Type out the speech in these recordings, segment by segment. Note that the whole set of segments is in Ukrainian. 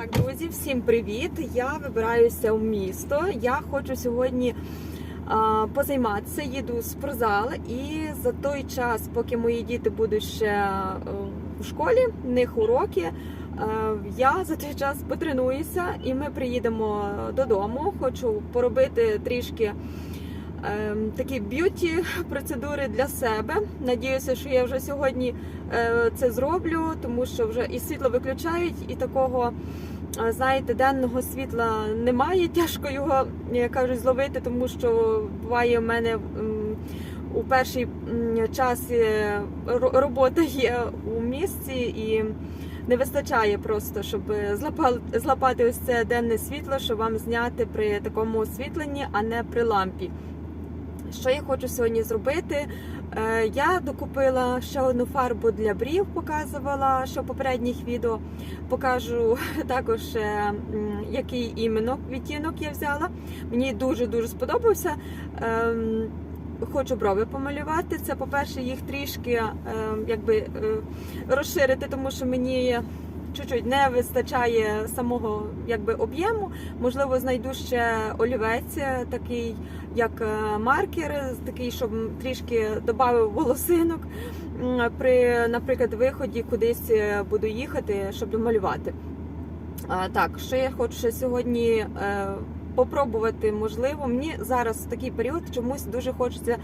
Так, друзі, всім привіт! Я вибираюся в місто. Я хочу сьогодні а, позайматися, їду в спортзал, і за той час, поки мої діти будуть ще е, в школі, в них уроки. е, Я за той час потренуюся, і ми приїдемо додому. Хочу поробити трішки такі б'юті процедури для себе. Надіюся, що я вже сьогодні е, це зроблю, тому що вже і світло виключають, і такого. е, Знаєте, денного світла немає, тяжко його як кажуть, зловити, тому що буває в мене у перший час е, робота є у місті і не вистачає просто, щоб злапати ось це денне світло, щоб вам зняти при такому освітленні, а не при лампі. Що я хочу сьогодні зробити? Е, Я докупила ще одну фарбу для брів, показувала ще в попередніх відео. Покажу також, е, який іменно відтінок я взяла. Мені дуже-дуже сподобався. Ем, Хочу брови помалювати. Це, по-перше, їх трішки е, якби, е, розширити, тому що мені чуть-чуть не вистачає самого якби, об'єму. Можливо, знайду ще олівець е, такий, як е, маркер, такий, щоб трішки додав волосинок при, наприклад, виході кудись е, буду їхати, щоб домалювати. Так, що я хочу ще сьогодні попробувати, можливо, мені зараз в такий період чомусь дуже хочеться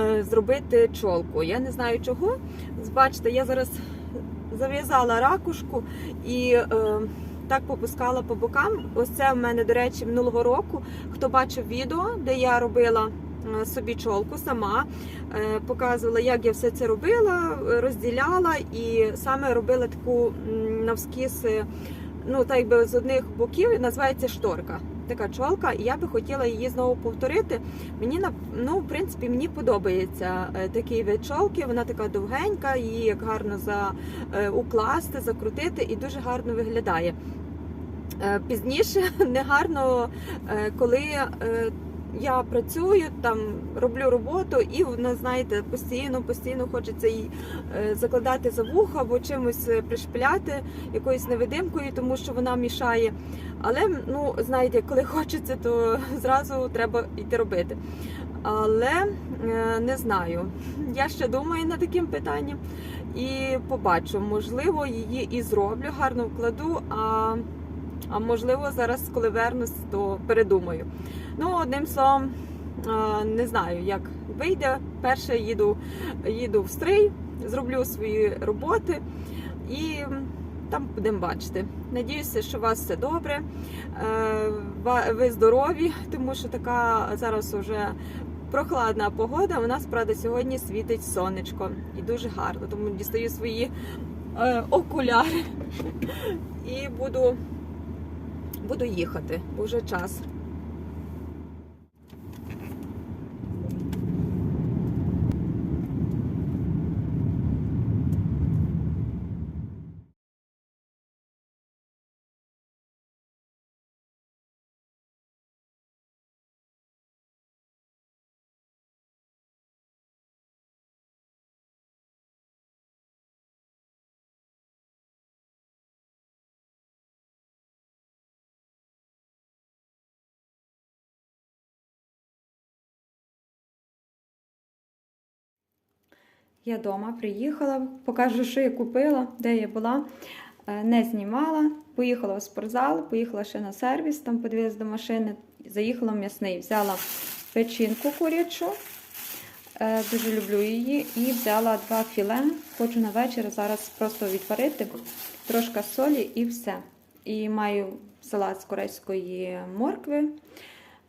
е, зробити чолку. Я не знаю чого. Бачите, я зараз зав'язала ракушку і е, так попускала по бокам. Ось це в мене, до речі, минулого року. Хто бачив відео, де я робила е, собі чолку сама, е, показувала, як я все це робила, розділяла і саме робила таку навскіз, е, ну так якби з одних боків називається шторка. Така чолка, і я би хотіла її знову повторити. Мені ну, в принципі, мені подобається е, такий вид чолки. Вона така довгенька, її як гарно за е, укласти, закрутити і дуже гарно виглядає. Е, Пізніше негарно, коли я працюю, там роблю роботу, і вона, знаєте, постійно, постійно хочеться її е, закладати за вухо або чимось е, пришпиляти якоюсь невидимкою, тому що вона мішає. Але ну знаєте, коли хочеться, то зразу треба йти робити. Але е, не знаю. Я ще думаю над таким питанням і побачу, можливо, її і зроблю, гарно вкладу. А, а можливо, зараз, коли вернусь, то передумаю. Ну, одним словом, е, не знаю, як вийде. Перше їду, їду в стрий, зроблю свої роботи і там будемо бачити. Надіюся, що у вас все добре, е, ви здорові, тому що така зараз вже прохладна погода. У нас, правда, сьогодні світить сонечко і дуже гарно, тому дістаю свої е, окуляри і буду, буду їхати, бо вже час. Я вдома приїхала, покажу, що я купила, де я була. Е, Не знімала. Поїхала в спортзал, поїхала ще на сервіс, там подивилась до машини, заїхала в м'ясний. Взяла печінку курячу, е, дуже люблю її, і взяла два філе. Хочу на вечір зараз просто відварити, трошки солі і все. І маю салат з корейської моркви.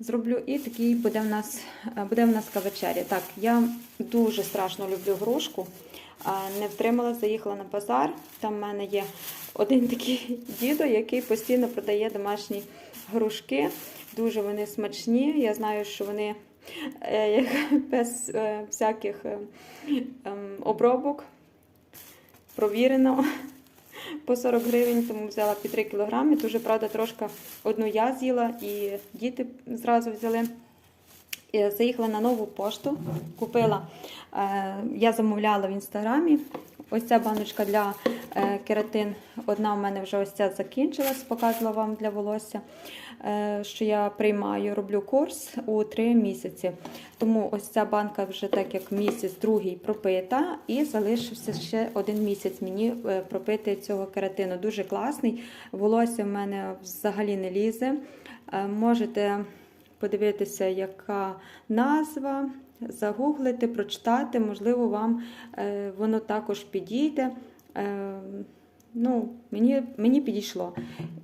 Зроблю і такий буде в нас е, буде в нас кавечері. Так, я дуже страшно люблю грушку. Не втримала, заїхала на базар. Там в мене є один такий дідо, який постійно продає домашні грушки. Дуже вони смачні. Я знаю, що вони е, без е, всяких ем, обробок провірено по 40 гривень, тому взяла під 3 кілограми. Дуже, правда, трошки одну я з'їла і діти зразу взяли. Заїхала на нову пошту, купила, е, я замовляла в інстаграмі. Ось ця баночка для е, кератин Одна у мене вже ось ця закінчилась, показувала вам для волосся, е, що я приймаю, роблю курс у 3 місяці. Тому ось ця банка вже так як місяць, другий пропита, і залишився ще один місяць мені е, пропити цього кератину. Дуже класний. Волосся в мене взагалі не лізе. Можете подивитися, яка назва, загуглити, прочитати, можливо, вам е, воно також підійде. Е, ну, мені, мені підійшло.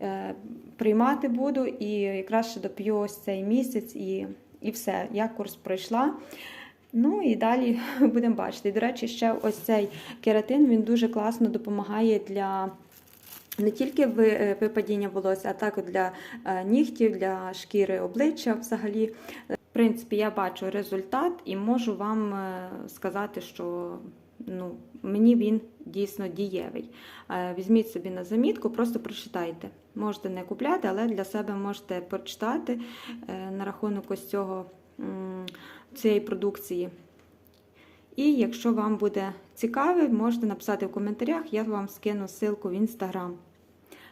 Е, приймати буду і якраз ще доп'ю ось цей місяць і, і все. Я курс пройшла. Ну і далі будемо бачити. До речі, ще ось цей кератин він дуже класно допомагає для не тільки випадіння волосся, а також для нігтів, для шкіри обличчя взагалі. Принципі, я бачу результат і можу вам е, сказати, що ну, мені він дійсно дієвий. Е, Візьміть собі на замітку, просто прочитайте. Можете не купляти, але для себе можете прочитати е, на рахунок ось цього цієї продукції. І якщо вам буде цікаве, можете написати в коментарях, я вам скину ссылку в інстаграм,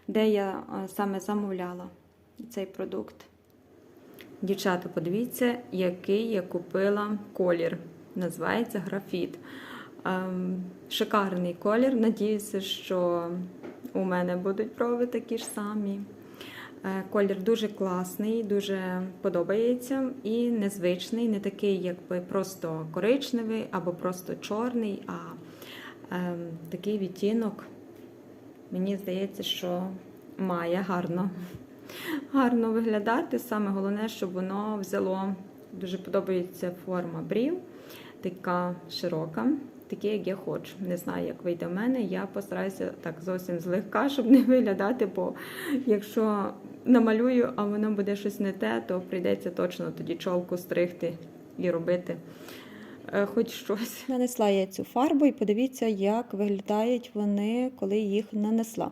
де я саме замовляла цей продукт. Дівчата, подивіться, який я купила колір. Називається графіт. Ем, шикарний колір. Надіюся, що у мене будуть брови такі ж самі. Е, Колір дуже класний, дуже подобається і незвичний, не такий, якби просто коричневий або просто чорний, а ем, такий відтінок, мені здається, що має гарно, гарно виглядати. Саме головне, щоб воно взяло. Дуже подобається форма брів, така широка, такі, як я хочу. Не знаю, як вийде в мене. Я постараюся так зовсім злегка, щоб не виглядати, бо якщо намалюю, а воно буде щось не те, то прийдеться точно тоді чолку стригти і робити хоч щось. Нанесла я цю фарбу і подивіться, як виглядають вони, коли їх нанесла.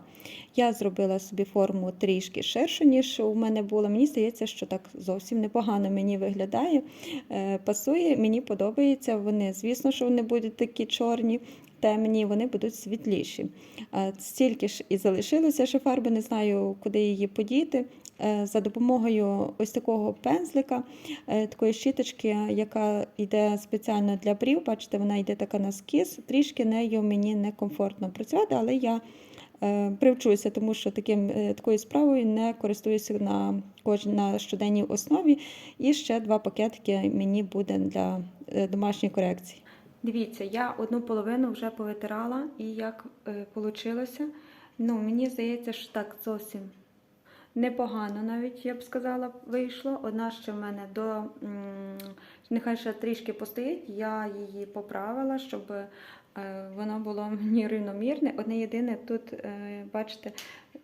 Я зробила собі форму трішки ширшу, ніж у мене було. Мені здається, що так зовсім непогано мені виглядає. Е, Пасує, мені подобається. Вони, звісно, що вони будуть такі чорні. Темні, вони будуть світліші. Е, Стільки ж і залишилося ще фарби, не знаю, куди її подіти. Е, За допомогою ось такого пензлика, е, такої щіточки, яка йде спеціально для брів. Бачите, вона йде така на скіз. Трішки нею мені некомфортно працювати, але я е, привчуся, тому що таким, такою справою не користуюся на на щоденній основі. І ще два пакетики мені буде для домашньої корекції. Дивіться, я одну половину вже повитирала, і як вийшло, ну, мені здається, що так зовсім непогано, навіть я б сказала, вийшло. Одна ще в мене до нехай ще трішки постоїть, я її поправила, щоб е, воно було мені рівномірне. Одне єдине, тут, е, бачите,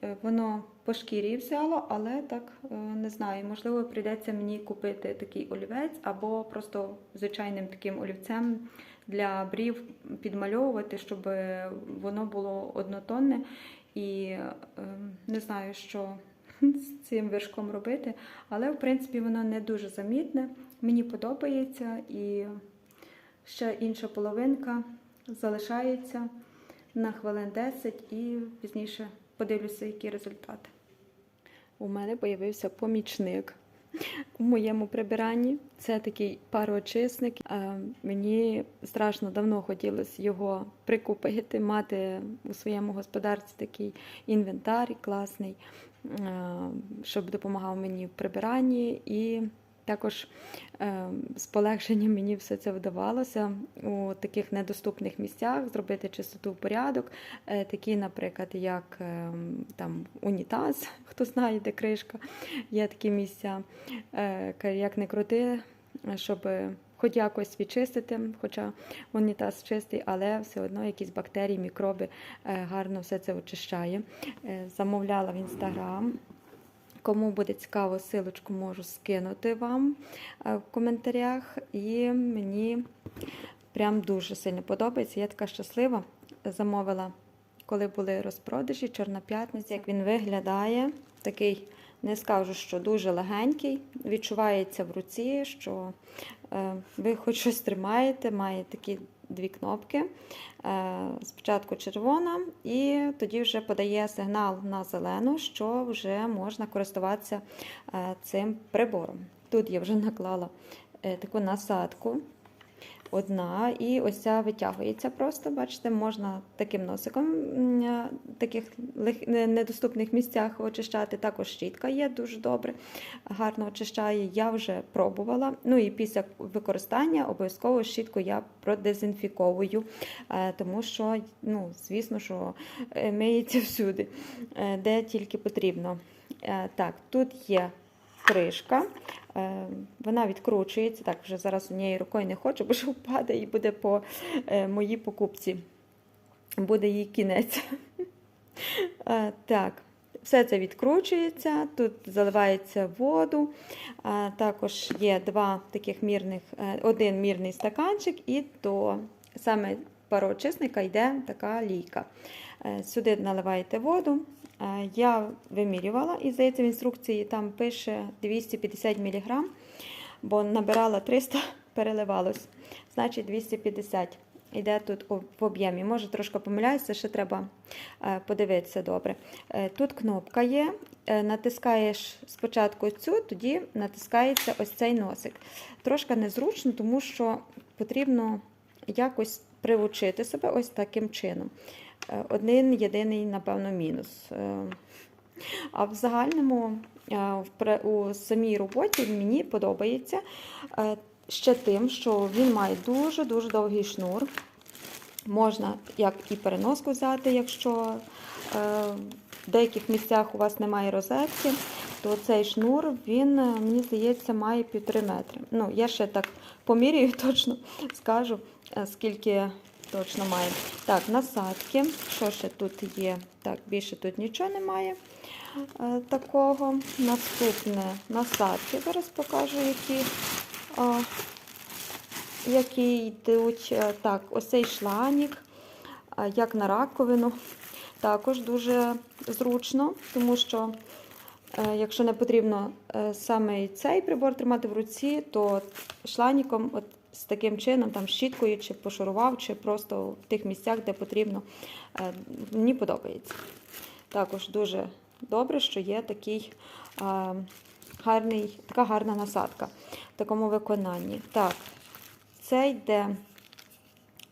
е, воно по шкірі взяло, але так не знаю. Можливо, прийдеться мені купити такий олівець або просто звичайним таким олівцем для брів підмальовувати, щоб воно було однотонне. І не знаю, що з цим вершком робити, але в принципі воно не дуже замітне. Мені подобається і ще інша половинка залишається на хвилин 10 і пізніше подивлюся, які результати. У мене появився помічник у моєму прибиранні. Це такий пароочисник. Е, Мені страшно давно хотілося його прикупити, мати у своєму господарстві такий інвентар класний, е, щоб допомагав мені в прибиранні. І також е, з полегшенням мені все це вдавалося у таких недоступних місцях зробити чистоту в порядок, Е, такі, наприклад, як е, там унітаз, хто знає, де кришка, є такі місця, як не крути, щоб хоч якось відчистити, хоча унітаз чистий, але все одно якісь бактерії, мікроби гарно все це очищає. Замовляла в інстаграм. Кому буде цікаво, силочку можу скинути вам е, в коментарях. І мені прям дуже сильно подобається. Я така щаслива. Замовила, коли були розпродажі, Чорна п'ятниця, як він виглядає. Такий, не скажу, що дуже легенький. Відчувається в руці, що е, ви хоч щось тримаєте, має такий дві кнопки. Е, Спочатку червона, і тоді вже подає сигнал на зелену, що вже можна користуватися е, цим прибором. Тут я вже наклала е, таку насадку. Одна, і ось ця витягується просто, бачите, можна таким носиком м, е, таких недоступних місцях очищати. Також щітка є дуже добре, гарно очищає. Я вже пробувала. Ну і після використання обов'язково щітку я продезінфіковую, е, тому що, ну, звісно, що е, миється всюди, де тільки потрібно. Так, тут є кришка. Е, Вона відкручується. Так, вже зараз однією рукою не хочу, бо що впаде і буде по е, моїй покупці. Буде їй кінець. Е, Так, все це відкручується, тут заливається воду. Також є два таких мірних, один мірний стаканчик, і до саме пароочисника йде така лійка. Сюди наливаєте воду. Е, Я вимірювала, і здається, в інструкції там пише 250 мг, бо набирала 300, переливалось. Значить 250 йде тут в об'ємі. Може, трошки помиляюся, ще треба е, подивитися добре. Е, Тут кнопка є. Натискаєш спочатку цю, тоді натискається ось цей носик. Трошки незручно, тому що потрібно якось привучити себе ось таким чином. Один єдиний, напевно, мінус. Е, А в загальному е, у самій роботі мені подобається е, ще тим, що він має дуже-дуже довгий шнур. Можна як і переноску взяти, якщо в деяких місцях у вас немає розетки, то цей шнур, він, мені здається, має півтори метри. Ну, я ще так поміряю, точно скажу, скільки точно має. Так, насадки. Що ще тут є? Так, більше тут нічого немає е, такого. Наступне насадки. Зараз покажу, які. які йдуть е, так, ось цей шланік, е, як на раковину. Також дуже зручно, тому що якщо не потрібно саме цей прибор тримати в руці, то шланіком от з таким чином, там щіткою, чи пошурував, чи просто в тих місцях, де потрібно, е, мені подобається. Також дуже добре, що є такий е, гарний, така гарна насадка в такому виконанні. Так, це йде.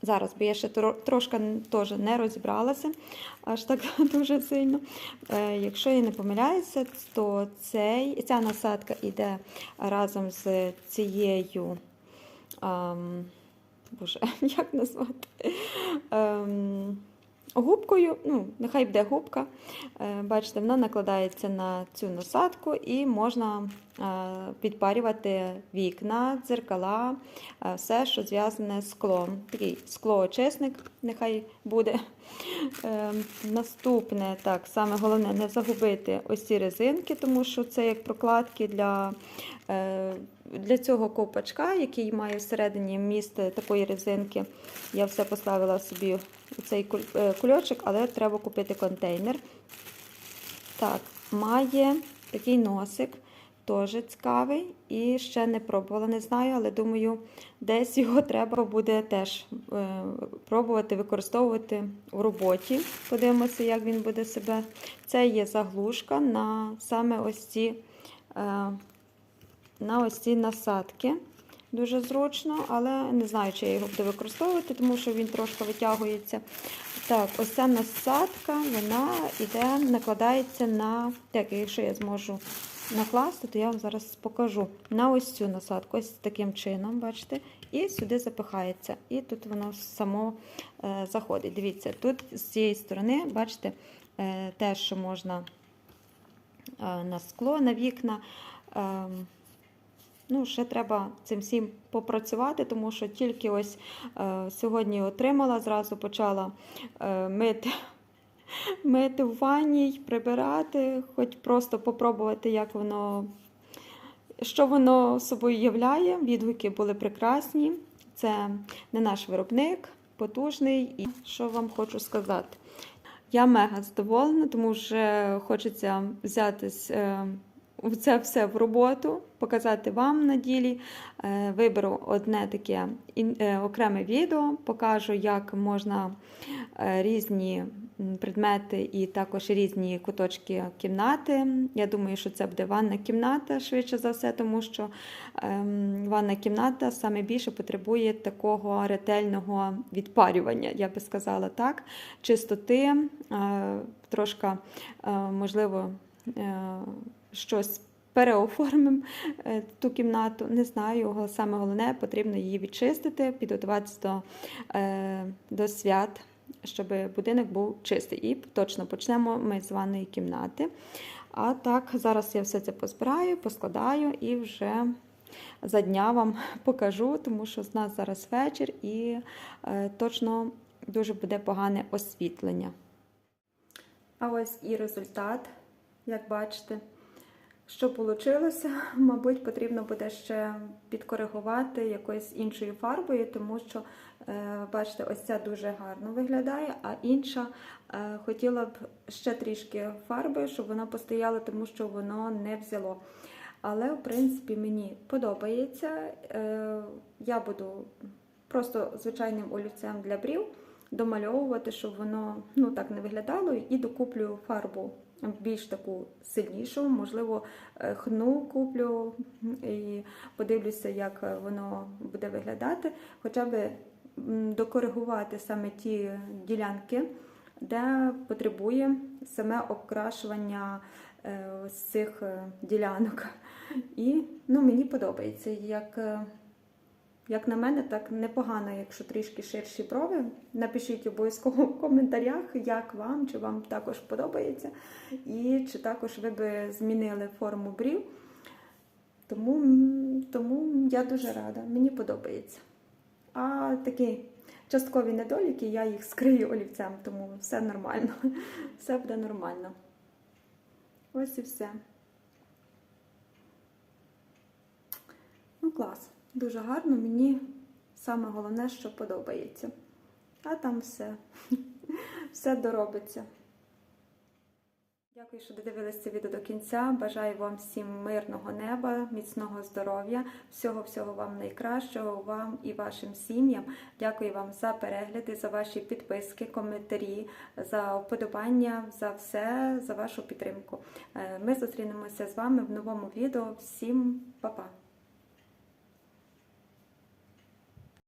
Зараз, бо я ще трошки теж не розібралася, аж так дуже сильно. Е, якщо я не помиляюся, то цей, ця насадка йде разом з цією. Боже, як назвати? Ем, губкою, ну, нехай буде губка. Е, Бачите, вона накладається на цю насадку і можна е, підпарювати вікна, дзеркала, е, все, що зв'язане з склом. Такий склоочисник нехай буде. Е, Наступне, так, саме головне, не загубити ось ці резинки, тому що це як прокладки для, е, для цього ковпачка, який має всередині міст такої резинки. Я все поставила собі у цей е, кульочок, але треба купити контейнер. Так, має такий носик, теж цікавий. І ще не пробувала, не знаю, але думаю, десь його треба буде теж е, пробувати використовувати у роботі. Подивимося, як він буде себе. Це є заглушка на саме ось ці, е, на ось ці насадки. Дуже зручно, але не знаю, чи я його буду використовувати, тому що він трошки витягується. Так, ось ця насадка, вона іде, накладається на. Так, якщо я зможу накласти, то я вам зараз покажу. На ось цю насадку, ось таким чином, бачите, і сюди запихається. І тут воно само е, заходить. Дивіться, тут з цієї сторони, бачите, е, те, що можна е, на скло, на вікна. Е, Ну, ще треба цим всім попрацювати, тому що тільки ось е, сьогодні отримала, зразу почала е, мити, мити в ванні, прибирати, хоч просто попробувати, як воно, що воно собою являє. Відгуки були прекрасні. Це не наш виробник, потужний. І що вам хочу сказати? Я мега задоволена, тому що хочеться взятись. е, це все в роботу, показати вам на ділі. Е, Виберу одне таке е, окреме відео, покажу, як можна е, різні предмети і також різні куточки кімнати. Я думаю, що це буде ванна кімната швидше за все, тому що ем, ванна кімната саме більше потребує такого ретельного відпарювання, я би сказала так, чистоти, трошки, можливо, щось переоформимо е, ту кімнату. Не знаю, саме головне потрібно її відчистити, підготуватися до, е, до свят, щоб будинок був чистий. І точно почнемо ми з ванної кімнати. А так, зараз я все це позбираю, поскладаю і вже за дня вам покажу, тому що з нас зараз вечір і е, точно дуже буде погане освітлення. А ось і результат, як бачите. Що вийшло, мабуть, потрібно буде ще підкоригувати якоюсь іншою фарбою, тому що, е, бачите, ось ця дуже гарно виглядає, а інша е, хотіла б ще трішки фарби, щоб вона постояла, тому що воно не взяло. Але, в принципі, мені подобається. Е, Я буду просто звичайним олівцем для брів домальовувати, щоб воно ну, так не виглядало, і докуплю фарбу більш таку сильнішу, можливо, е, хну куплю і подивлюся, як воно буде виглядати. Хоча б докоригувати саме ті ділянки, де потребує саме обкрашування е, з цих е, ділянок. І ну, мені подобається. Як, е, як на мене, так непогано, якщо трішки ширші брови. Напишіть обов'язково в коментарях, як вам, чи вам також подобається, і чи також ви би змінили форму брів. Тому, тому я дуже рада, мені подобається. А такі часткові недоліки, я їх скрию олівцем, тому все нормально. Все буде нормально. Ось і все. Ну, клас. Дуже гарно. Мені саме головне, що подобається. А там все. Все доробиться. Дякую, що додивилися це відео до кінця. Бажаю вам всім мирного неба, міцного здоров'я, всього-всього вам найкращого, вам і вашим сім'ям. Дякую вам за перегляди, за ваші підписки, коментарі, за вподобання, за все, за вашу підтримку. Е, Ми зустрінемося з вами в новому відео. Всім па-па!